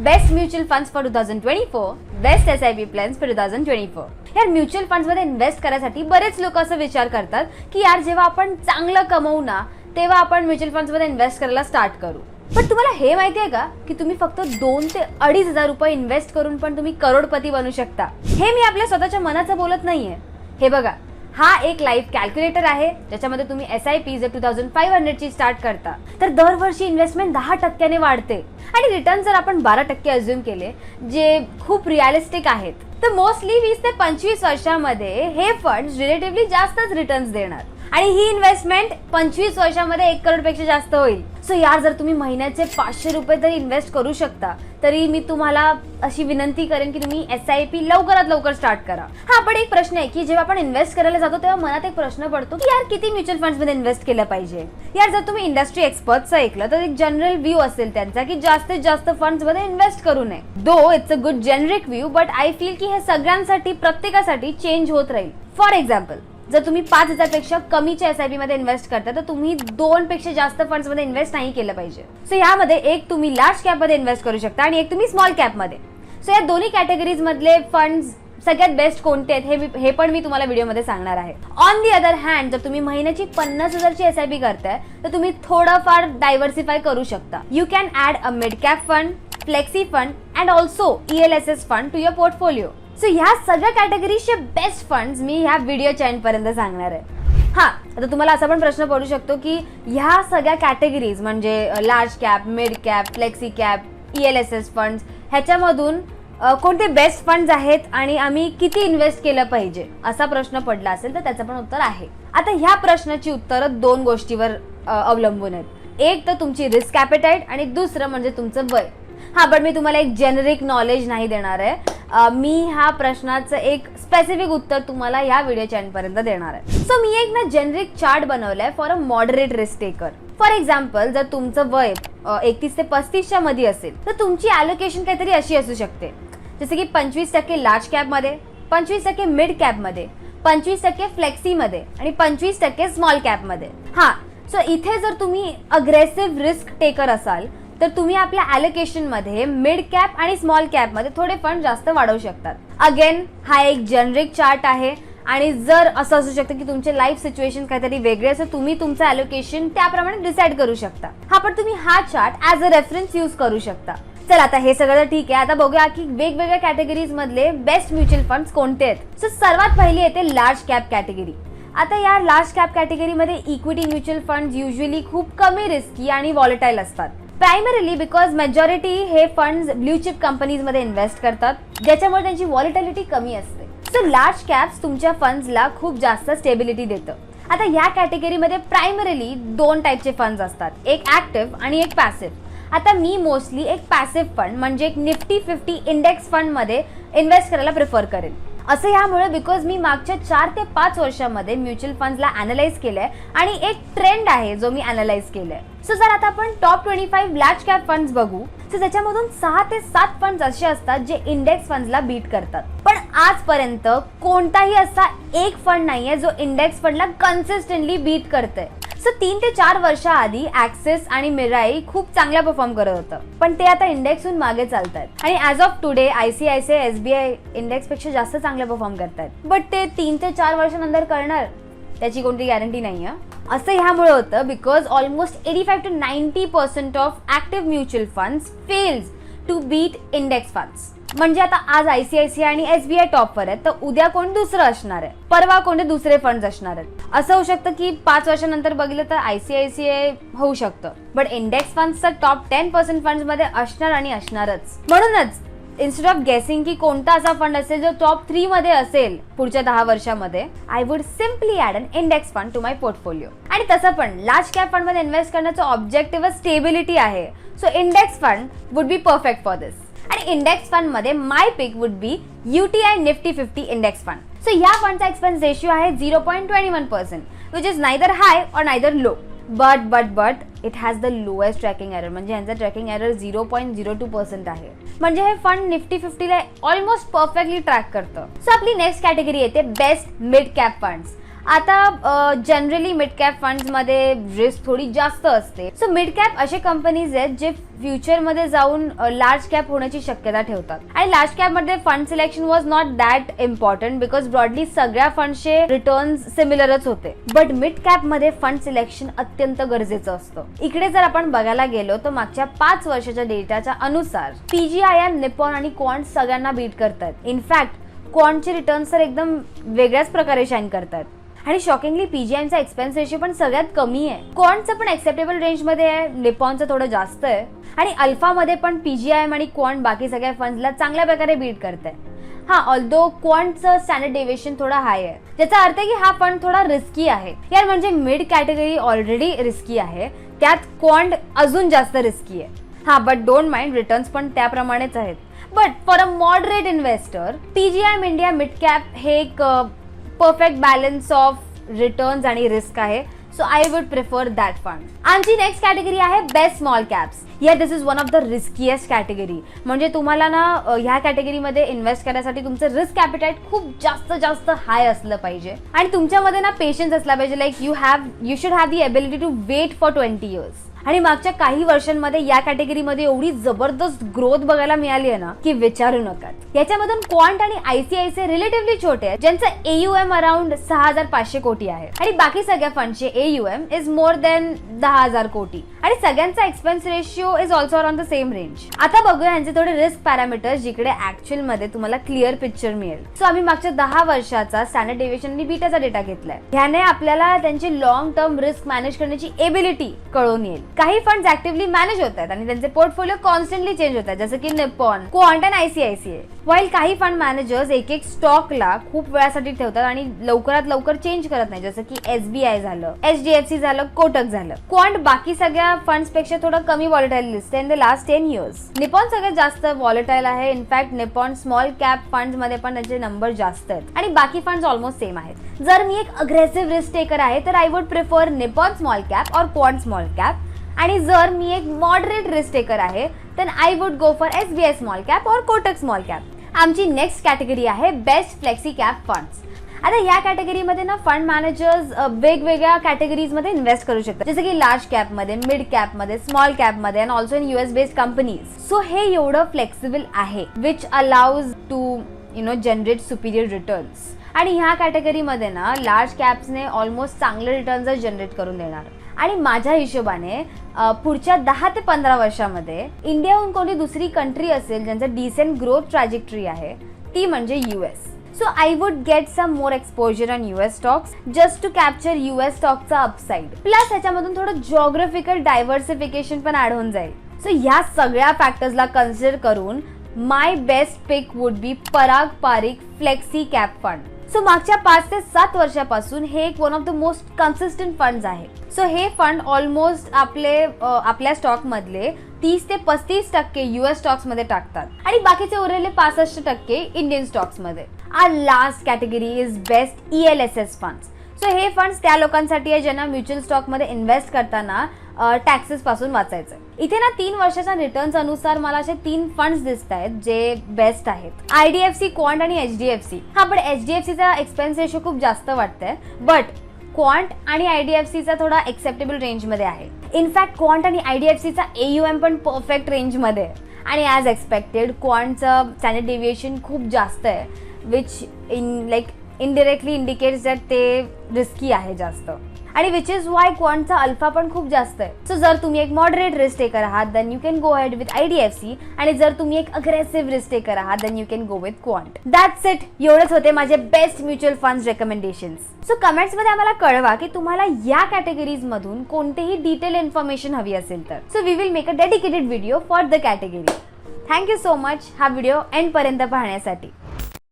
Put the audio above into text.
Best mutual funds for two thousand twenty four best S I P plans for two thousand twenty four यार mutual फंड्समध्ये invest करायसाठी बरेच लोक असं विचार करतात की यार जेव्हा आपण चांगलं कमवू ना तेव्हा आपण म्युच्युअल फंड्समध्ये इन्व्हेस्ट करायला स्टार्ट करू. पण तुम्हाला हे माहिती आहे का की तुम्ही फक्त दोन ते अडीच हजार रुपये इन्व्हेस्ट करून पण तुम्ही करोडपती बनू शकता? हे मी आपल्या स्वतःच्या मनाचं बोलत नाहीये. हे बघा हा एक लाईफ कॅल्क्युलेटर आहे ज्याच्यामध्ये तुम्ही एस आय पी जर टू थाउजंड फाईव्ह हंड्रेडची स्टार्ट करता तर दरवर्षी इन्व्हेस्टमेंट दहा टक्क्याने वाढते. आणि रिटर्न जर आपण बारा टक्के अज्युम केले जे खूप रिअलिस्टिक आहेत तर मोस्टली वीस ते पंचवीस वर्षामध्ये हे फंड रिलेटिव्हली जास्तच रिटर्न्स देणार. आणि ही इन्व्हेस्टमेंट पंचवीस वर्षामध्ये एक करोडपेक्षा जास्त होईल. सो यार जर तुम्ही महिन्याचे पाचशे रुपये तरी इन्व्हेस्ट करू शकता तरी मी तुम्हाला अशी विनंती करेन की तुम्ही एस आय पी लवकरात लवकर स्टार्ट करा. हा पण एक प्रश्न आहे की जेव्हा आपण इन्व्हेस्ट करायला जातो तेव्हा मनात एक प्रश्न पडतो की यार किती म्युच्युअल फंड्समध्ये इन्व्हेस्ट केलं पाहिजे? यार जर तुम्ही इंडस्ट्री एक्सपर्टचं ऐकलं तर एक जनरल व्ह्यू असेल त्यांचा की जास्तीत जास्त फंड्समध्ये इन्व्हेस्ट करू नये. Though it's a good generic view but I feel की हे सगळ्यांसाठी प्रत्येकासाठी चेंज होत राहील. फॉर एक्झाम्पल जर तुम्ही पाच हजारपेक्षा कमीच्या एस आयमध्ये इन्व्हेस्ट करता तर तुम्ही दोनपेक्षा जास्त फंड्समध्ये इन्व्हेस्ट नाही केलं पाहिजे. सो यामध्ये एक तुम्ही लार्ज कॅपमध्ये इन्व्हेस्ट करू शकता आणि एक तुम्ही स्मॉल कॅपमध्ये सो या दोन्ही कॅटेगरीज मधले फंड्स सगळ्यात बेस्ट कोणते आहेत हे हे पण मी तुम्हाला व्हिडिओमध्ये सांगणार आहे. ऑन दी अदर हँड जर तुम्ही महिन्याची पन्नास हजारची एस आय पी करताय तर तुम्ही थोडंफार डायव्हर्सिफाय करू शकता. You can add a mid cap fund flexi fund and also E L S S fund to your portfolio so ह्या सगळ्या कॅटेगरीजचे बेस्ट फंड्स मी ह्या व्हिडिओच्या चॅनपर्यंत सांगणार आहे. हा आता तुम्हाला असा पण प्रश्न पडू शकतो की ह्या सगळ्या कॅटेगरीज म्हणजे large cap mid cap flexi cap E L S S funds ह्याच्यामधून कोणते बेस्ट फंड्स आहेत आणि आम्ही किती इन्व्हेस्ट केलं पाहिजे? असा प्रश्न पडला असेल तर त्याचं पण उत्तर आहे. आता ह्या प्रश्नाची उत्तरं दोन गोष्टीवर अवलंबून आहेत. एक तर तुमची रिस्क कॅपिटाईट आणि दुसरं म्हणजे तुमचं वय. हा पण मी तुम्हाला एक जेनरिक नॉलेज नाही देणार आहे. मी ह्या प्रश्नाचं एक स्पेसिफिक उत्तर तुम्हाला ह्या व्हिडिओच्या चॅनपर्यंत देणार आहे. सो मी एक ना जेनरिक चार्ट बनवलाय for a moderate risk taker for example जर तुमचं वय एकतीस ते पस्तीसच्या मध्ये असेल तर तुमची ॲलोकेशन काहीतरी अशी असू शकते. जसं की पंचवीस टक्के लार्ज कॅपमध्ये पंचवीस टक्के मिड कॅपमध्ये पंचवीस टक्के फ्लेक्सीमध्ये आणि पंचवीस टक्के स्मॉल कॅपमध्ये हा सो इथे जर तुम्ही अग्रेसिव्ह रिस्क टेकर असाल तर तुम्ही आपल्या allocation मिड कॅप आणि स्मॉल कॅपमध्ये थोडे फंड जास्त वाढवू शकतात. अगेन हा एक जनरिक चार्ट आहे. आणि जर असं असू शकतं की तुमचे लाईफ सिच्युएशन काहीतरी वेगळे असेल तुम्ही तुमचं अलोकेशन त्याप्रमाणे डिसाईड करू शकता. हा पण तुम्ही हा chart as a reference use करू शकता. चल आता हे सगळं ठीक आहे. आता बघूया की वेगवेगळ्या कॅटेगरीज मधले बेस्ट म्युच्युअल फंड्स कोणते आहेत. सो सर्वात पहिली येते लार्ज कॅप कॅटेगरी आता या लार्ज कॅप कॅटेगरीमध्ये इक्विटी म्युच्युअल फंड युजली खूप कमी रिस्की आणि वॉलेटाईल असतात. प्रायमरीली बिकॉज मेजॉरिटी हे फंड्स ब्ल्यू चिप कंपनीजमध्ये इन्व्हेस्ट करतात. ज्याच्यामुळे त्यांची वॉलिटॅलिटी कमी असते. सो लार्ज कॅप्स तुमच्या फंड्सला खूप जास्त स्टेबिलिटी देतं. आता या कॅटेगरीमध्ये प्रायमरीली दोन टाईपचे फंड्स असतात. एक ऍक्टिव्ह आणि एक पॅसिव्ह आता मी मोस्टली एक पॅसिव्ह फंड म्हणजे एक निफ्टी फिफ्टी इंडेक्स फंडमध्ये इन्व्हेस्ट करायला प्रिफर करेन. असं ह्यामुळे बिकॉज मी मागच्या चार ते पाच वर्षामध्ये म्युच्युअल फंडला अनालाइज केलंय आणि एक ट्रेंड आहे जो मी अनालाइज केलाय. सो जर आता आपण top twenty five large cap funds बघू सो त्याच्यामधून सहा ते सात फंड्स असे असतात जे इंडेक्स फंडला बीट करतात. पण आजपर्यंत कोणताही असा एक फंड नाहीये जो इंडेक्स फंडला कन्सिस्टंटली बीट करतोय. सो तीन ते चार वर्षाआधी ऍक्सेस आणि मिराई खूप चांगल्या परफॉर्म करत होतं. पण ते आता इंडेक्सहून मागे चालत आहेत आणि as of today I C I C I S B I इंडेक्सपेक्षा जास्त चांगले परफॉर्म करतायत. बट ते तीन ते चार वर्षानंतर करणार त्याची कोणती गॅरंटी नाही आहे. असं ह्यामुळे होतं because almost eighty five to ninety percent of active mutual funds fails to beat index funds म्हणजे आता आज आयसीआयसीआय आणि एसबीआय टॉपवर आहेत तर उद्या कोण दुसरं असणार आहे? परवा कोणते दुसरे फंड्स असणार आहेत? असं होऊ शकतं की पाच वर्षानंतर बघितलं तर आयसीआयसीआय होऊ शकतं. बट इंडेक्स फंड्सचा टॉप टेन पर्सेंट फंडमध्ये असणार आणि असणारच. म्हणूनच इन्स्टेड ऑफ गेसिंग की कोणता असा फंड असेल जो टॉप थ्री मध्ये असेल पुढच्या दहा वर्षामध्ये I would simply add an index fund to my portfolio आणि तसं पण लार्ज कॅप फंडमध्ये इन्व्हेस्ट करण्याचं ऑब्जेक्टिव्ह स्टेबिलिटी आहे. So index fund would be perfect for this index फंडमध्ये my pick would be UTI Nifty fifty index fund so या फंडचा expense ratio आहे zero point twenty one percent which is neither high और neither low but but but it has the lowest tracking error म्हणजे यांचा tracking error zero point zero two percent आहे. म्हणजे हे fund Nifty फिफ्टीला almost perfectly track करतं. So आपली next category येते बेस्ट मिड कॅप फंड्स आता जनरली मिड कॅप फंडमध्ये रिस्क थोडी जास्त असते. सो मिड कॅप असे कंपनीज आहेत जे फ्युचरमध्ये जाऊन लार्ज कॅप होण्याची शक्यता ठेवतात. आणि large कॅपमध्ये fund selection was not that important because broadly सगळ्या फंडचे रिटर्न सिमिलरच होते. बट मिड कॅपमध्ये फंड सिलेक्शन अत्यंत गरजेचं असतं. इकडे जर आपण बघायला गेलो तर मागच्या पाच वर्षाच्या डेटाच्या अनुसार पीजीआयएम निपॉन आणि क्वांट सगळ्यांना बीट करतात इनफॅक्ट क्वांटचे रिटर्न्स तर एकदम वेगळ्याच प्रकारे शाईन करतात आणि शॉकिंगली पीजीआयचा एक्सपेन्स रेशियो पण सगळ्यात कमी आहे. क्वांटचं पण एक्सेप्टेबल रेंजमध्ये आहे निपॉनचं थोडं जास्त आहे. आणि अल्फामध्ये पण पीजीआयएम आणि क्वांट बाकी सगळ्या फंड्सला चांगल्या प्रकारे बीट करत आहे हा ऑल्दो क्वांटचं स्टँडर्ड डेव्हिएशन थोडं हाय आहे. ज्याचा अर्थ आहे की हा फंड थोडा रिस्की आहे. यार म्हणजे मिड कॅटेगरी ऑलरेडी रिस्की आहे. त्यात क्वांट अजून जास्त रिस्की आहे. हा बट डोंट माइंड रिटर्न्स पण त्याप्रमाणेच आहेत. But for a moderate investor PGIM India mid cap हे एक परफेक्ट बॅलन्स ऑफ रिटर्न्स आणि रिस्क आहे. So I would prefer that fund आमची नेक्स्ट कॅटेगरी आहे बेस्ट स्मॉल कॅप्स या this is one of the riskiest category म्हणजे तुम्हाला ना ह्या कॅटेगरीमध्ये इन्व्हेस्ट करण्यासाठी तुमचं रिस्क कॅपिटाईट खूप जास्त जास्त हाय असलं पाहिजे. आणि तुमच्यामध्ये ना पेशन्स असला पाहिजे. Like you have you should have the ability to wait for twenty years आणि मागच्या काही वर्षांमध्ये या कॅटेगरीमध्ये एवढी जबरदस्त ग्रोथ बघायला मिळाली आहे ना की विचारू नका. याच्यामधून क्वांट आणि आयसीआयसीआय रिलेटिव्हली छोटे आहेत ज्यांचं एयुएम अराउंड सहा हजार पाचशे कोटी आहे. आणि बाकी सगळ्या फंडचे एयुएम इज मोर देन दहा हजार कोटी. आणि सगळ्यांचा expense ratio is also around the same range आता बघूया यांचे थोडे रिस्क पॅरामीटर जिकडे ऍक्च्युअलमध्ये तुम्हाला क्लिअर पिक्चर मिळेल. सो आम्ही मागच्या दहा वर्षाचा स्टँडर्ड डेव्हिएशन आणि बीटाचा डेटा घेतलाय. ह्याने आपल्याला त्यांची लॉंग टर्म रिस्क मॅनेज करण्याची एबिलिटी कळून येईल. काही फंड ऍक्टिव्हली मॅनेज होत आहेत आणि त्यांचे पोर्टफोलिओ कॉन्स्टंटली चेंज होत आहेत. जसं की Nippon Quant and ICICI while काही फंड मॅनेजर्स एक एक स्टॉकला खूप वेळासाठी ठेवतात आणि लवकरात लवकर चेंज करत नाही. जसं की एसबीआय झालं एचडीएफसी झालं कोटक झालं. क्वांट बाकी सगळ्या फंड्सपेक्षा थोडं कमी वॉलेटाईल दिसते in the last ten years Nippon सगळ्यात जास्त वॉलेटाईल आहे. इनफॅक्ट निपॉन स्मॉल कॅप फंडमध्ये पण त्यांचे नंबर जास्त आहेत. आणि बाकी फंड ऑलमोस्ट सेम आहेत. जर मी एक अग्रेसिव्ह रिस्क टेकर आहे तर I would prefer Nippon small cap और क्वांट स्मॉल कॅप आणि जर मी एक मॉडरेट रिस्क टेकर आहे तर I would go for S B I small cap और कोटक स्मॉल कॅप आमची नेक्स्ट कॅटेगरी आहे बेस्ट फ्लेक्सी कॅप फंड्स आता या कॅटेगरीमध्ये ना फंड मॅनेजर्स वेगवेगळ्या कॅटेगरीजमध्ये इन्व्हेस्ट करू शकतात. जसं की लार्ज कॅपमध्ये मिड कॅपमध्ये small कॅपमध्ये and also in US based companies so हे एवढं फ्लेक्सिबल आहे which allows to you know generate superior returns आणि ह्या कॅटेगरीमध्ये ना लार्ज कॅप्सने ऑलमोस्ट चांगले रिटर्न्स जनरेट करून देणार. आणि माझ्या हिशोबाने पुढच्या दहा ते पंधरा वर्षामध्ये इंडियाहून कोणती दुसरी कंट्री असेल ज्यांचं डिसेंट ग्रोथ ट्रॅजेक्टरी आहे ती म्हणजे U S so I would get some more exposure on US stocks just to capture US स्टॉकचा अपसाईड प्लस ह्याच्यामधून थोडं जॉग्राफिकल डायव्हर्सिफिकेशन पण ऍड होऊन जाईल. सो ह्या सगळ्या फॅक्टर्सला कन्सिडर करून my best pick would be Parag Parikh flexi cap fund so मागच्या पाच ते सात वर्षापासून हे एक one of the most consistent fund आहे. सो हे फंड ऑलमोस्ट आपले आपल्या स्टॉकमधले तीस ते पस्तीस टक्के युएस स्टॉक्समध्ये टाकतात. आणि बाकीचे उरलेले पासष्ट टक्के Indian स्टॉक्समध्ये our last category is best E L S S funds so हे फंड्स त्या लोकांसाठी आहे ज्यांना म्युच्युअल स्टॉकमध्ये इन्व्हेस्ट करताना टॅक्सेस पासून वाचायचं इथे ना तीन वर्षाच्या रिटर्न्स अनुसार मला असे तीन फंड्स दिसत आहेत जे बेस्ट आहेत. आयडीएफसी क्वांट आणि एच डी एफ सी हा पण H D F expense ratio खूप जास्त वाटतंय. बट क्वांट आणि आयडीएफसीचा थोडा एक्सेप्टेबल रेंजमध्ये आहे. इनफॅक्ट क्वांट आणि आयडीएफसीचा एम पण परफेक्ट रेंजमध्ये आहे. आणि ॲज एक्सपेक्टेड क्वांटचं स्टँडर्ड डेव्हिएशन खूप जास्त आहे which in like indirectly indicates that ते रिस्की आहे जास्त. आणि विच इज वाय क्वांटचा अल्फा पण खूप जास्त आहे. सो जर तुम्ही एक मॉडरेट रिस्क टेकर आहात then you can go ahead with IDFC आणि जर तुम्ही एक अग्रेसिव्ह रिस्क टेकर आहात then you can go with Quant that's it एवढेच होते माझे best mutual fund recommendations so कमेंट्समध्ये आम्हाला कळवा की तुम्हाला या कॅटेगरीज मधून कोणतेही डिटेल इन्फॉर्मेशन हवी असेल तर. So we will make a dedicated video for the category thank you so much हा व्हिडिओ एंड पर्यंत पाहण्यासाठी.